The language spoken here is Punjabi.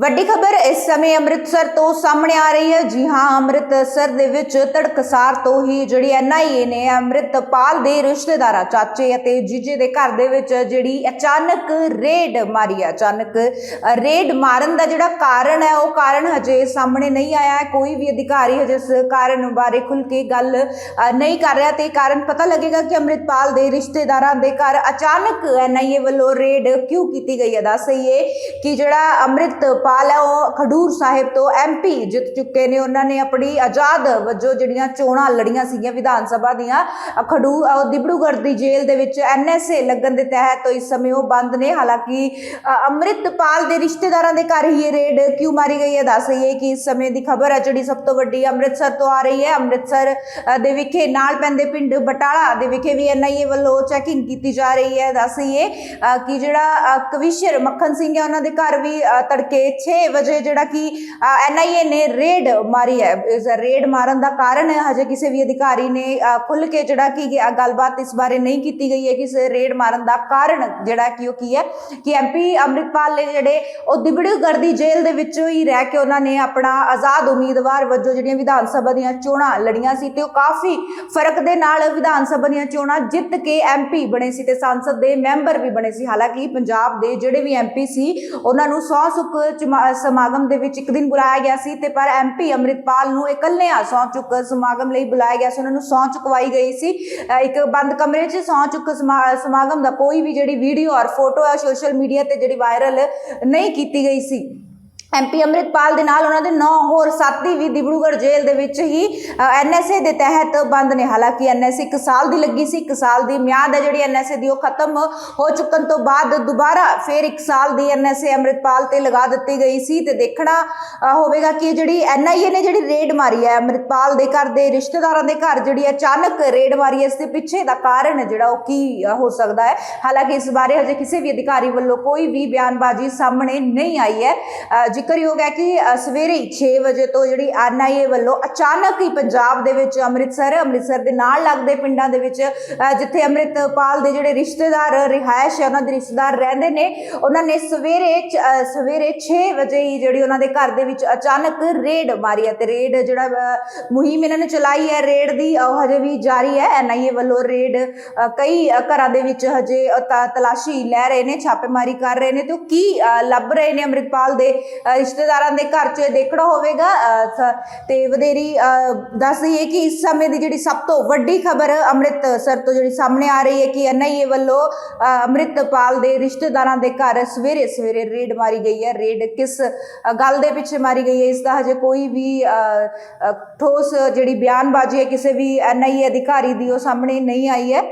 ਵੱਡੀ ਖਬਰ ਇਸ ਸਮੇਂ ਅੰਮ੍ਰਿਤਸਰ ਤੋਂ ਸਾਹਮਣੇ ਆ ਰਹੀ ਹੈ। ਜੀ ਹਾਂ, ਅੰਮ੍ਰਿਤਸਰ ਦੇ ਵਿੱਚ ਤੜਕਸਾਰ ਤੋਂ ਹੀ ਜਿਹੜੀ ਐਨਆਈਏ ਨੇ ਅੰਮ੍ਰਿਤਪਾਲ ਦੇ ਰਿਸ਼ਤੇਦਾਰਾਂ, ਚਾਚੇ ਅਤੇ ਜੀਜੇ ਦੇ ਘਰ ਦੇ ਵਿੱਚ ਜਿਹੜੀ ਅਚਾਨਕ ਰੇਡ ਮਾਰੀ ਹੈ। ਅਚਾਨਕ ਰੇਡ ਮਾਰਨ ਦਾ ਜਿਹੜਾ ਕਾਰਨ ਹੈ, ਉਹ ਕਾਰਨ ਹਜੇ ਸਾਹਮਣੇ ਨਹੀਂ ਆਇਆ ਹੈ। ਕੋਈ ਵੀ ਅਧਿਕਾਰੀ ਹਜੇ ਇਸ ਕਾਰਨ ਬਾਰੇ ਖੁੱਲ ਕੇ ਗੱਲ ਨਹੀਂ ਕਰ ਰਿਹਾ ਤੇ ਕਾਰਨ ਪਤਾ ਲੱਗੇਗਾ ਕਿ ਅੰਮ੍ਰਿਤਪਾਲ ਦੇ ਰਿਸ਼ਤੇਦਾਰਾਂ ਦੇ ਘਰ ਅਚਾਨਕ ਐਨਆਈਏ ਵੱਲੋਂ ਰੇਡ ਕਿਉਂ ਕੀਤੀ ਗਈ ਹੈ। ਦੱਸ ਦਈਏ ਕਿ ਜਿਹੜਾ ਅੰਮ੍ਰਿਤਪਾਲ ਹੈ ਉਹ ਖਡੂਰ ਸਾਹਿਬ ਤੋਂ ਐਮਪੀ ਜਿੱਤ ਚੁੱਕੇ ਨੇ। ਉਹਨਾਂ ਨੇ ਆਪਣੀ ਆਜ਼ਾਦ ਵਜੋਂ ਜਿਹੜੀਆਂ ਚੋਣਾਂ ਲੜੀਆਂ ਸੀਗੀਆਂ ਵਿਧਾਨ ਸਭਾ ਦੀਆਂ ਖਡੂ ਅ, ਦੀ ਜੇਲ੍ਹ ਦੇ ਵਿੱਚ ਐਨਐਸਏ ਲੱਗਣ ਦੇ ਤਹਿਤ ਇਸ ਸਮੇਂ ਉਹ ਬੰਦ ਨੇ। ਹਾਲਾਂਕਿ ਅ, ਅੰਮ੍ਰਿਤਪਾਲ ਦੇ ਰਿਸ਼ਤੇਦਾਰਾਂ ਦੇ ਘਰ ਹੀ ਇਹ ਰੇਡ ਕਿਉਂ ਮਾਰੀ ਗਈ ਹੈ? ਦੱਸ ਦਈਏ ਕਿ ਇਸ ਸਮੇਂ ਦੀ ਖਬਰ ਹੈ ਜਿਹੜੀ ਸਭ ਤੋਂ ਵੱਡੀ ਅੰਮ੍ਰਿਤਸਰ ਤੋਂ ਆ ਰਹੀ ਹੈ। ਅੰਮ੍ਰਿਤਸਰ ਦੇ ਵਿਖੇ ਨਾਲ ਪੈਂਦੇ ਪਿੰਡ ਬਟਾਲਾ ਦੇ ਵਿਖੇ ਵੀ ਐਨਆਈਏ ਵੱਲੋਂ ਚੈਕਿੰਗ ਕੀਤੀ ਜਾ ਰਹੀ ਹੈ। ਦੱਸ ਦਈਏ ਅ, ਕਿ ਜਿਹੜਾ ਅ, ਕਵਿਸ਼ਰ ਮੱਖਣ ਸਿੰਘ ਹੈ ਉਹਨਾਂ ਦੇ ਘਰ ਵੀ ਤੜਕੇ 6 ਵਜੇ ਜਿਹੜਾ ਕਿ ਐਨਆਈਏ ਨੇ ਰੇਡ ਮਾਰੀ ਹੈ ਇਸ ਰੇਡ ਮਾਰਨ ਦਾ ਕਾਰਨ ਹਜੇ ਕਿਸੇ ਵੀ ਅਧਿਕਾਰੀ ਨੇ ਅ, ਖੁੱਲ ਕੇ ਜਿਹੜਾ ਕਿ ਗੱਲਬਾਤ ਇਸ ਬਾਰੇ ਨਹੀਂ ਕੀਤੀ ਗਈ ਹੈ ਕਿ ਇਸ ਰੇਡ ਮਾਰਨ ਦਾ ਕਾਰਨ ਜਿਹੜਾ ਕਿ ਉਹ ਕੀ ਹੈ ਕਿ ਐਮਪੀ ਅੰਮ੍ਰਿਤਪਾਲ ਨੇ ਜਿਹੜੇ ਉਹ ਦਿਬੜੂਗੜ੍ਹ ਦੀ ਜੇਲ੍ਹ ਦੇ ਵਿੱਚੋਂ ਹੀ ਰਹਿ ਕੇ ਉਹਨਾਂ ਨੇ ਆਪਣਾ ਆਜ਼ਾਦ ਉਮੀਦਵਾਰ ਵਜੋਂ ਜਿਹੜੀਆਂ ਵਿਧਾਨ ਸਭਾ ਦੀਆਂ ਚੋਣਾਂ ਲੜੀਆਂ ਸੀ ਤੇ ਉਹ ਕਾਫੀ ਫ਼ਰਕ ਦੇ ਨਾਲ ਵਿਧਾਨ ਸਭਾ ਦੀਆਂ ਚੋਣਾਂ ਜਿੱਤ ਕੇ ਐਮਪੀ ਬਣੇ ਸੀ ਤੇ ਸੰਸਦ ਦੇ ਮੈਂਬਰ ਵੀ ਬਣੇ ਸੀ। ਹਾਲਾਂਕਿ ਪੰਜਾਬ ਦੇ ਜਿਹੜੇ ਵੀ ਐਮਪੀ ਸੀ ਉਹਨਾਂ ਨੂੰ ਸੌ ਸੁੱਕ ਚਮਾ- ਸਮਾਗਮ ਦੇ ਵਿੱਚ ਇੱਕ ਦਿਨ ਬੁਲਾਇਆ ਗਿਆ ਸੀ ਤੇ ਪਰ ਐਮਪੀ ਅੰਮ੍ਰਿਤਪਾਲ ਨੂੰ ਇਕੱਲਿਆਂ ਸੌ ਚੁੱਕ ਸਮਾਗਮ ਲਈ ਬੁਲਾਇਆ ਗਿਆ ਸੀ। ਉਹਨਾਂ ਨੂੰ ਸੌ ਚੁਕਵਾਈ ਗਈ ਸੀ। ਇੱਕ ਬੰਦ ਕਮਰੇ 'ਚ ਸੌ ਚੁੱਕ ਸਮਾ- ਸਮਾਗਮ ਦਾ ਕੋਈ ਵੀ ਜਿਹੜੀ ਵੀਡੀਓ ਔਰ ਫੋਟੋ ਹੈ ਸੋਸ਼ਲ ਮੀਡੀਆ ਤੇ ਜਿਹੜੀ ਵਾਇਰਲ ਨਹੀਂ ਕੀਤੀ ਗਈ ਸੀ। ਐਮਪੀ ਅੰਮ੍ਰਿਤਪਾਲ ਦੇ ਨਾਲ ਉਹਨਾਂ ਦੇ 9 ਹੋਰ ਸਾਥੀ ਵੀ ਦਿਬੜੂਗੜ੍ਹ ਜੇਲ੍ਹ ਦੇ ਵਿੱਚ ਹੀ ਐਨਐਸਏ ਦੇ ਤਹਿਤ ਬੰਦ ਨੇ। ਹਾਲਾਂਕਿ ਐਨਐਸਏ 1 ਸਾਲ ਦੀ ਲੱਗੀ ਸੀ 1 ਸਾਲ ਦੀ ਮਿਆਦ ਹੈ ਜਿਹੜੀ ਐਨਐਸਏ ਦੀ, ਉਹ ਖਤਮ ਹੋ ਚੁੱਕਣ ਤੋਂ ਬਾਅਦ ਦੁਬਾਰਾ ਫਿਰ 1 ਸਾਲ ਦੀ ਐਨਐਸਏ ਅੰਮ੍ਰਿਤਪਾਲ ਤੇ ਲਗਾ ਦਿੱਤੀ ਗਈ ਸੀ ਤੇ ਦੇਖਣਾ ਹੋਵੇਗਾ ਕਿ ਇਹ ਜਿਹੜੀ ਐਨਆਈਏ ਨੇ ਜਿਹੜੀ ਰੇਡ ਮਾਰੀ ਹੈ, ਅੰਮ੍ਰਿਤਪਾਲ ਦੇ ਘਰ ਦੇ ਰਿਸ਼ਤੇਦਾਰਾਂ ਦੇ ਘਰ ਜਿਹੜੀ ਅਚਾਨਕ ਰੇਡ ਮਾਰੀ ਹੈ, ਇਸ ਦੇ ਪਿੱਛੇ ਦਾ ਕਾਰਨ ਜਿਹੜਾ ਉਹ ਕੀ ਹੋ ਸਕਦਾ ਹੈ? ਹਾਲਾਂਕਿ ਇਸ ਬਾਰੇ ਹਜੇ ਕਿਸੇ ਵੀ ਅਧਿਕਾਰੀ ਵੱਲੋਂ ਕੋਈ ਵੀ ਬਿਆਨਬਾਜ਼ੀ ਸਾਹਮਣੇ ਨਹੀਂ ਆਈ ਹੈ। ਜ਼ਿਕਰਯੋਗ ਹੈ ਕਿ ਸਵੇਰੇ ਹੀ 6 ਵਜੇ ਤੋਂ ਜਿਹੜੀ ਐਨਆਈਏ ਵੱਲੋਂ ਅਚਾਨਕ ਹੀ ਪੰਜਾਬ ਦੇ ਵਿੱਚ ਅੰਮ੍ਰਿਤਸਰ ਅੰਮ੍ਰਿਤਸਰ ਦੇ ਨਾਲ ਲੱਗਦੇ ਪਿੰਡਾਂ ਦੇ ਵਿੱਚ ਜਿੱਥੇ ਅੰਮ੍ਰਿਤਪਾਲ ਦੇ ਜਿਹੜੇ ਰਿਸ਼ਤੇਦਾਰ ਰਿਹਾਇਸ਼ ਹੈ ਉਹਨਾਂ ਦੇ ਰਿਸ਼ਤੇਦਾਰ ਰਹਿੰਦੇ ਨੇ ਉਹਨਾਂ ਨੇ ਸਵੇਰੇ ਸਵੇਰੇ 6 ਵਜੇ ਹੀ ਜਿਹੜੀ ਉਹਨਾਂ ਦੇ ਘਰ ਦੇ ਵਿੱਚ ਅਚਾਨਕ ਰੇਡ ਮਾਰੀ ਹੈ ਤੇ ਰੇਡ ਜਿਹੜਾ ਮੁਹਿੰਮ ਇਹਨਾਂ ਨੇ ਚਲਾਈ ਹੈ ਰੇਡ ਦੀ ਉਹ ਹਜੇ ਵੀ ਜਾਰੀ ਹੈ ਐਨਆਈਏ ਵੱਲੋਂ ਰੇਡ ਕਈ ਘਰਾਂ ਦੇ ਵਿੱਚ ਹਜੇ ਅ, ਤਲਾਸ਼ੀ ਲੈ ਰਹੇ ਨੇ ਛਾਪੇਮਾਰੀ ਕਰ ਰਹੇ ਨੇ ਤੇ ਉਹ ਕੀ ਲੱਭ ਰਹੇ ਨੇ ਅੰਮ੍ਰਿਤਪਾਲ ਦੇ ਰਿਸ਼ਤੇਦਾਰਾਂ ਦੇ ਘਰ 'ਚ ਦੇਖਣਾ ਹੋਵੇਗਾ ਸ- ਤੇ ਵਧੇਰੀ ਅ, ਦੱਸ ਦਈਏ ਕਿ ਇਸ ਸਮੇਂ ਦੀ ਜਿਹੜੀ ਸਭ ਤੋਂ ਵੱਡੀ ਖਬਰ ਅੰਮ੍ਰਿਤਸਰ ਤੋਂ ਜਿਹੜੀ ਸਾਹਮਣੇ ਆ ਰਹੀ ਹੈ ਕਿ ਐਨਆਈਏ ਵੱਲੋਂ ਅੰਮ੍ਰਿਤਪਾਲ ਦੇ ਰਿਸ਼ਤੇਦਾਰਾਂ ਦੇ ਘਰ ਸਵੇਰੇ ਸਵੇਰੇ ਰੇਡ ਮਾਰੀ ਗਈ ਹੈ। ਰੇਡ ਕਿਸ ਗੱਲ ਦੇ ਪਿੱਛੇ ਮਾਰੀ ਗਈ ਹੈ। ਇਸ ਦਾ ਹਜੇ ਕੋਈ ਵੀ ਠੋਸ ਜਿਹੜੀ ਬਿਆਨਬਾਜ਼ੀ ਹੈ ਕਿਸੇ ਵੀ ਐਨਆਈਏ ਅਧਿਕਾਰੀ ਦੀ ਉਹ ਸਾਹਮਣੇ ਨਹੀਂ ਆਈ ਹੈ।